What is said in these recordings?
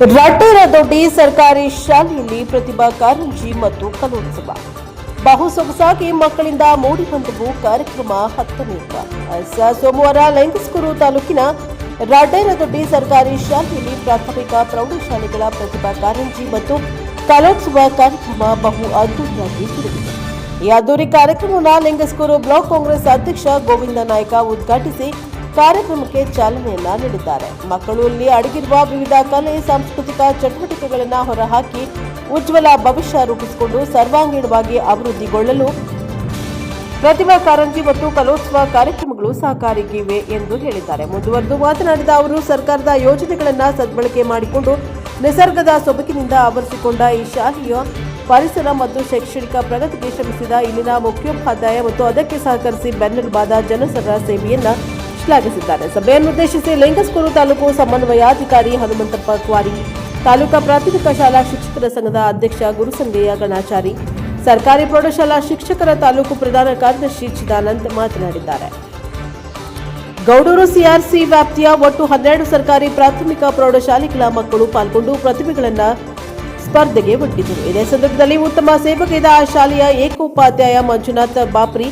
ರಟ್ಟೇರದೊಡ್ಡಿ ಸರ್ಕಾರಿ ಶಾಲೆಯಲ್ಲಿ ಪ್ರತಿಭಾ ಕಾರಂಜಿ ಮತ್ತು ಕಲೋತ್ಸವ ಬಹು ಸೊಗಸಾಗಿ ಮಕ್ಕಳಿಂದ ಮೂಡಿಬಂದವು ಕಾರ್ಯಕ್ರಮ ಹತ್ತನೇ. ಸೋಮವಾರ ಲೆಂಗಸ್ಕೂರು ತಾಲೂಕಿನ ರಡ್ಡೇರದೊಡ್ಡಿ ಸರ್ಕಾರಿ ಶಾಲೆಯಲ್ಲಿ ಪ್ರಾಥಮಿಕ ಪ್ರೌಢಶಾಲೆಗಳ ಪ್ರತಿಭಾ ಕಾರಂಜಿ ಮತ್ತು ಕಲೋತ್ಸವ ಕಾರ್ಯಕ್ರಮ ಬಹು ಅದ್ದೂರಿಯಾಗಿ ಸುರಿದಿದೆ ಈ ಅದ್ದೂರಿ ಕಾರ್ಯಕ್ರಮವನ್ನು ಲಿಂಗಸ್ಕೂರು ಬ್ಲಾಕ್ ಕಾಂಗ್ರೆಸ್ ಅಧ್ಯಕ್ಷ ಗೋವಿಂದ ನಾಯ್ಕ ಉದ್ಘಾಟಿಸಿ ಕಾರ್ಯಕ್ರಮಕ್ಕೆ ಚಾಲನೆಯನ್ನ ನೀಡಿದ್ದಾರೆ. ಮಕ್ಕಳು ಇಲ್ಲಿ ಅಡಗಿರುವ ವಿವಿಧ ಕಲೆ, ಸಾಂಸ್ಕೃತಿಕ ಚಟುವಟಿಕೆಗಳನ್ನ ಹೊರಹಾಕಿ ಉಜ್ವಲ ಭವಿಷ್ಯ ರೂಪಿಸಿಕೊಂಡು ಸರ್ವಾಂಗೀಣವಾಗಿ ಅಭಿವೃದ್ಧಿಗೊಳ್ಳಲು ಪ್ರತಿಭಾ ಕಾರಂಜಿ ಮತ್ತು ಕಲೋತ್ಸವ ಕಾರ್ಯಕ್ರಮಗಳು ಸಹಕಾರಿಗಿವೆ ಎಂದು ಹೇಳಿದ್ದಾರೆ. ಮುಂದುವರೆದು ಮಾತನಾಡಿದ ಅವರು, ಸರ್ಕಾರದ ಯೋಜನೆಗಳನ್ನು ಸದ್ಬಳಕೆ ಮಾಡಿಕೊಂಡು ನಿಸರ್ಗದ ಸೊಬಕಿನಿಂದ ಆವರಿಸಿಕೊಂಡ ಈ ಶಾಲೆಯ ಪರಿಸರ ಮತ್ತು ಶೈಕ್ಷಣಿಕ ಪ್ರಗತಿಗೆ ಶ್ರಮಿಸಿದ ಇಲ್ಲಿನ ಮುಖ್ಯೋಪಾಧ್ಯಾಯ ಮತ್ತು ಅದಕ್ಕೆ ಸಹಕರಿಸಿ ಬೆನ್ನೆಲುಬಾದ ಜನಸರ ಸೇವೆಯನ್ನ ಶ್ಲಾಘಿಸಿದ್ದಾರೆ. ಸಭೆಯನ್ನುದ್ದೇಶಿಸಿ ಲಿಂಗಸ್ಕೂರು ತಾಲೂಕು ಸಮನ್ವಯಾಧಿಕಾರಿ ಹನುಮಂತಪ್ಪ ಕ್ವಾರಿ, ತಾಲೂಕಾ ಪ್ರಾಥಮಿಕ ಶಾಲಾ ಶಿಕ್ಷಕರ ಸಂಘದ ಅಧ್ಯಕ್ಷ ಗುರುಸಂಗಯ್ಯ ಗಣಾಚಾರಿ, ಸರ್ಕಾರಿ ಪ್ರೌಢಶಾಲಾ ಶಿಕ್ಷಕರ ತಾಲೂಕು ಪ್ರಧಾನ ಕಾರ್ಯದರ್ಶಿ ಚಿದಾನಂದ್ ಮಾತನಾಡಿದ್ದಾರೆ. ಗೌಡೂರು ಸಿಆರ್ಸಿ ವ್ಯಾಪ್ತಿಯ ಒಟ್ಟು ಹನ್ನೆರಡು ಸರ್ಕಾರಿ ಪ್ರಾಥಮಿಕ ಪ್ರೌಢಶಾಲೆಗಳ ಮಕ್ಕಳು ಪಾಲ್ಗೊಂಡು ಪ್ರತಿಭೆಗಳನ್ನ ಸ್ಪರ್ಧೆಗೆ ಒಡ್ಡಿದರು. ಇದೇ ಸಂದರ್ಭದಲ್ಲಿ ಉತ್ತಮ ಸೇವೆಗೈದ ಆ ಶಾಲೆಯ ಏಕೋಪಾಧ್ಯಾಯ ಮಂಜುನಾಥ್ ಬಾಪ್ರಿ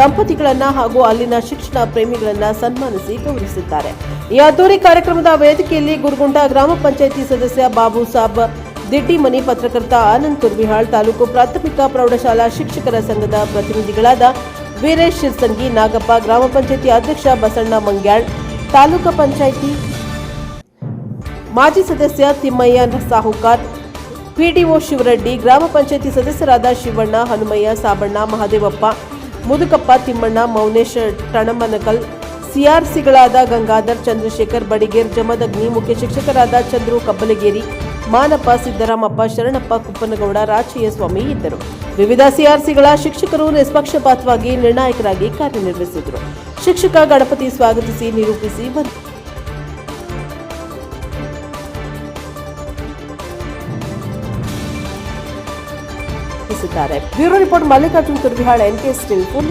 ದಂಪತಿಗಳನ್ನ ಹಾಗೂ ಅಲ್ಲಿನ ಶಿಕ್ಷಣ ಪ್ರೇಮಿಗಳನ್ನ ಸನ್ಮಾನಿಸಿ ಗೌರವಿಸಿದ್ದಾರೆ ಈ ಅದ್ದೂರಿ ಕಾರ್ಯಕ್ರಮದ ವೇದಿಕೆಯಲ್ಲಿ ಗುರುಗುಂಡ ಗ್ರಾಮ ಪಂಚಾಯಿತಿ ಸದಸ್ಯ ಬಾಬು ಸಾಬ್ ದಿಡ್ಡಿಮನಿ ಪತ್ರಕರ್ತ ಆನಂದ್ ಕುರ್ಬಿಹಾಳ್ ತಾಲೂಕು ಪ್ರಾಥಮಿಕ ಪ್ರೌಢಶಾಲಾ ಶಿಕ್ಷಕರ ಸಂಘದ ಪ್ರತಿನಿಧಿಗಳಾದ ವೀರೇಶ್ ಶಿರ್ಸಂಗಿ, ನಾಗಪ್ಪ, ಗ್ರಾಮ ಪಂಚಾಯಿತಿ ಅಧ್ಯಕ್ಷ ಬಸಣ್ಣ ಮಂಗ್ಯಾಳ್, ತಾಲೂಕು ಪಂಚಾಯಿತಿ ಮಾಜಿ ಸದಸ್ಯ ತಿಮ್ಮಯ್ಯ ಸಾಹುಕಾರ್, ಪಿಡಿಒ ಶಿವರೆಡ್ಡಿ, ಗ್ರಾಮ ಪಂಚಾಯಿತಿ ಸದಸ್ಯರಾದ ಶಿವಣ್ಣ, ಹನುಮಯ್ಯ, ಸಾಬಣ್ಣ, ಮಹದೇವಪ್ಪ ಮುದುಕಪ್ಪ ತಿಮ್ಮಣ್ಣ ಮೌನೇಶ್ ಟಣಮನಕಲ್ ಸಿಆರ್ಸಿಗಳಾದ ಗಂಗಾಧರ್, ಚಂದ್ರಶೇಖರ್ ಬಡಿಗೇರ್ ಜಮದಗ್ನಿ ಮುಖ್ಯ ಶಿಕ್ಷಕರಾದ ಚಂದ್ರು ಕಬ್ಬಲಗೇರಿ, ಮಾನಪ್ಪ ಸಿದ್ದರಾಮಪ್ಪ, ಶರಣಪ್ಪ ಕುಪ್ಪನಗೌಡ, ರಾಚಯ್ಯ ಸ್ವಾಮಿ ಇದ್ದರು. ವಿವಿಧ ಸಿಆರ್ಸಿಗಳ ಶಿಕ್ಷಕರು ನಿಷ್ಪಕ್ಷಪಾತವಾಗಿ ನಿರ್ಣಾಯಕರಾಗಿ ಕಾರ್ಯನಿರ್ವಹಿಸಿದರು. ಶಿಕ್ಷಕ ಗಣಪತಿ ಸ್ವಾಗತಿಸಿ ನಿರೂಪಿಸಿ ಬಂದರು. Bureau report Mallikarjun Turbihal NKS still phone